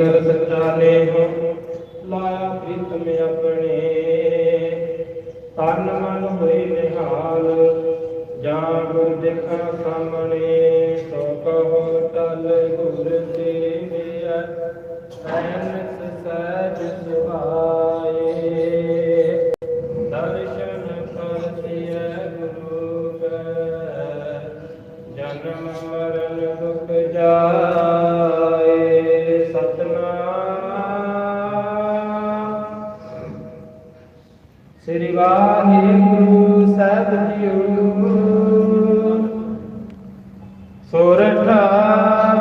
ਜਿਗਰ ਸੱਚਾ ਨੇਹ ਲਾਇਆ ਪ੍ਰੀਤਮ ਆਪਣੇ। ਤਨ ਮਨ ਹੋਏ ਨਿਹਾਲ, ਜਾਂ ਗੁਰ ਦੇਖਾ ਸਾਹਮਣੇ, ਸੋ ਕਹੋ ਟਲ ਗੁਰ ਦੇਵਿਆ ਐਨਸ ਸਹਿਜ ਸੁਭਾਏ ਸ੍ਰੀ ਵਾਹਿਗੁਰੂ ਸਾਹਿਬ ਜੀਓ। ਸੋਰਠ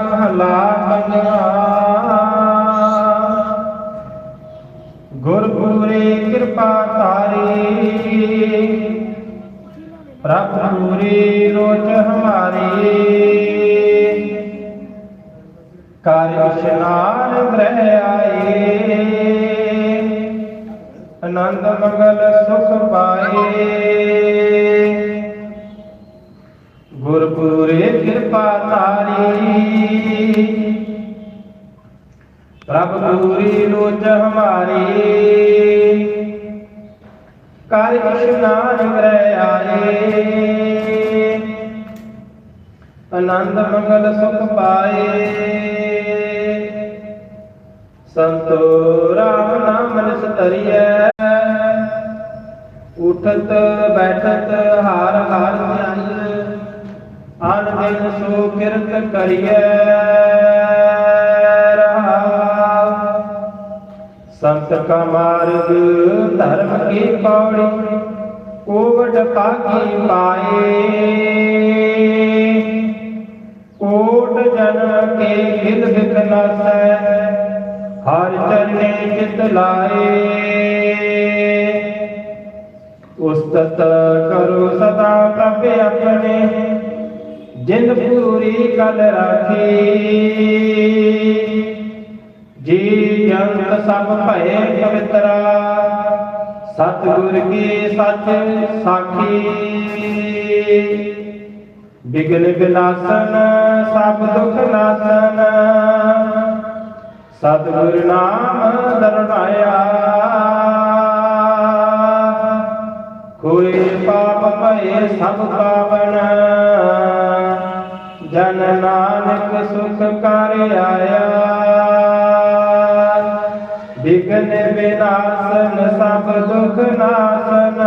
ਮਹਲਾ ਪੰਜਵਾ ਗੁਰਪੂਰੇ ਕਿਰਪਾ ਤਾਰੀ। ਪ੍ਰਭ ਪੂਰੀ ਰੋਚ ਹਮਾਰੀ। ਕਰ ਇਸ਼ਨਾਨ ਗ੍ਰਹਿ ਆਏ। ਆਨੰਦ ਮੰਗਲ ਸੁਖ ਪਾਏ। ਗੁਰਪੂਰੇ ਕਿਰਪਾ ਤਾਰੀ ਪ੍ਰਭ ਪੂਰੀ ਲੋਚ ਹਮਾਰੀ ਕਰ ਇਸ਼ਨਾਨ ਗ੍ਰਹਿ ਆਏ। ਆਨੰਦ ਮੰਗਲ ਸੁਖ ਪਾਏ। ਸੰਤੋ ਰਾਮ ਨਾਮ ਨਿਸ ਧਰਿਐ ਉਠਤ ਬੈਠਤ ਹਾਰ ਹਾਰ ਧਿਆਈਐ ਆਨ ਦਿਨ ਸੋ ਕਿਰਤ ਕਰੀਐ ਸੰਤ ਕਾ ਮਾਰਗ ਧਰਮ ਕੀ ਪੌੜੀ ਕੋਵਡ ਪਾਗੀ ਪਾਏ। ਕੋਟ ਜਨ ਕੇ ਖਿਲ ਬਿਕ ਨਾਸੈ, ਹਰ ਚਰਨੇ ਚਿਤ ਲਾਏ। ਉਸਤਤ ਕਰੋ ਸਦਾ ਪ੍ਰਭ ਆਪਣੇ। ਜਿੰਦ ਪੂਰੀ ਕਲ ਰਾਖੀ। ਜੀ ਜੰਤ ਸਭ ਭਏ ਪਵਿੱਤਰਾ। ਸਤਿਗੁਰ ਕੀ ਸੱਚ ਸਾਖੀ। ਬਿਗਨ ਬਿਨਾਸਨ, ਸਭ ਦੁਖ ਨਾਸਨ। ਸਤਿਗੁਰ ਨਾਮ ਦਰਣਾਇਆ ਕੋਈ ਪਾਪ ਭਏ ਸਭ ਪਾਵਨ। ਜਨ ਨਾਨਕ ਸੁਖ ਕਰ ਆਇਆ। ਵਿਗਨ ਵਿਨਾਸ਼ਨ ਸਭ ਦੁਖ ਨਾਸਨ।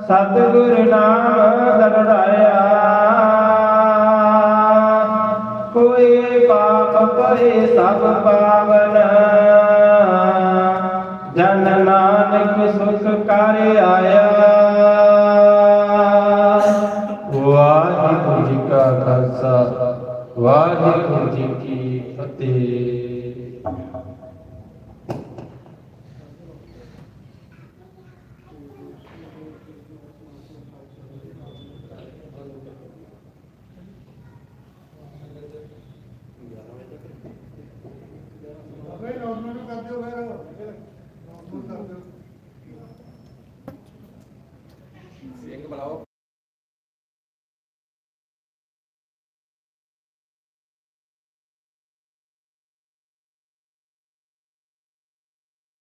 ਸਤਿਗੁਰ ਨਾਮ ਦਰੜਾਇਆ। ਕੋਈ ਪਾਪ ਭਏ ਸਭ ਪਾਵਨ। ਜਨ ਨਾਨਕ ਸੁਖ ਕਰ ਆਇਆ। ਵਾਹਿਗੁਰੂ ਜੀ ਕਾ ਖਾਲਸਾ, ਵਾਹਿਗੁਰੂ ਜੀ ਕੀ ਫਤਿਹ ਅਬੇ ਨੋਰਮਲ ਕਰ ਦਿਓ ਫਿਰ।